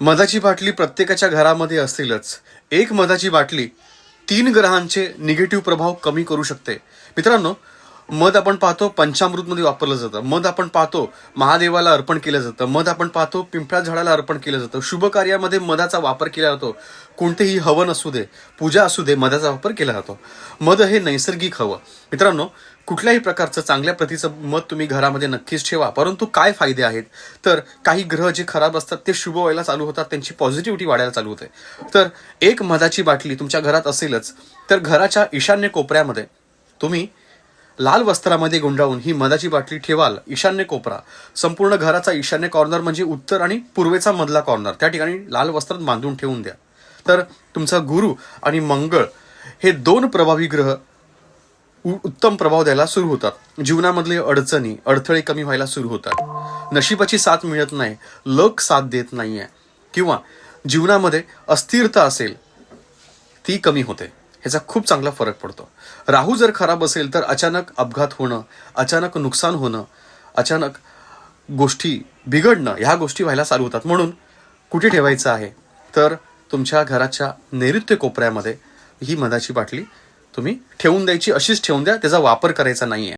मधाची बाटली प्रत्येकाच्या घरामध्ये असतीलच. एक मधाची बाटली तीन ग्रहांचे निगेटिव्ह प्रभाव कमी करू शकते. मित्रांनो मध आपण पाहतो पंचामृतमध्ये वापरलं जातं. मध आपण पाहतो महादेवाला अर्पण केलं जातं. मध आपण पाहतो पिंपळा झाडाला अर्पण केलं जातं. शुभ कार्यामध्ये मधाचा वापर केला जातो. कोणतेही हवन असू दे पूजा असू दे मधाचा वापर केला जातो. मध हे नैसर्गिक हवं. मित्रांनो कुठल्याही प्रकारचं चांगल्या प्रतीचं मध तुम्ही घरामध्ये नक्कीच ठेवा. परंतु काय फायदे आहेत? तर काही ग्रह जे खराब असतात ते शुभ व्हायला चालू होतात. त्यांची पॉझिटिव्हिटी वाढायला चालू होते. तर एक मधाची बाटली तुमच्या घरात असेलच तर घराच्या ईशान्य कोपऱ्यामध्ये तुम्ही लाल वस्त्रामध्ये गुंडाळून ही मधाची बाटली ठेवाल ईशान्य कोपरा. संपूर्ण घराचा ईशान्य कॉर्नर म्हणजे उत्तर आणि पूर्वेचा मधला कॉर्नर त्या ठिकाणी लाल वस्त्रात बांधून ठेवून द्या. तर तुमचा गुरु आणि मंगळ हे दोन प्रभावी ग्रह उ- उत्तम प्रभाव द्यायला सुरू होतात. जीवनामधले अडचणी अडथळे कमी व्हायला सुरू होतात. नशिबाची साथ मिळत नाही लक साथ देत नाही आहे किंवा जीवनामध्ये अस्थिरता असेल ती कमी होते. ह्याचा खूप चांगला फरक पडतो. राहू जर खराब असेल तर अचानक अपघात होणं अचानक नुकसान होणं अचानक गोष्टी बिघडणं ह्या गोष्टी व्हायला चालू होतात. म्हणून कुठे ठेवायचं आहे? तर तुमच्या घराच्या नैऋत्य कोपऱ्यामध्ये ही मधाची बाटली तुम्ही ठेवून द्यायची अशीच ठेवून द्या त्याचा वापर करायचा नाही आहे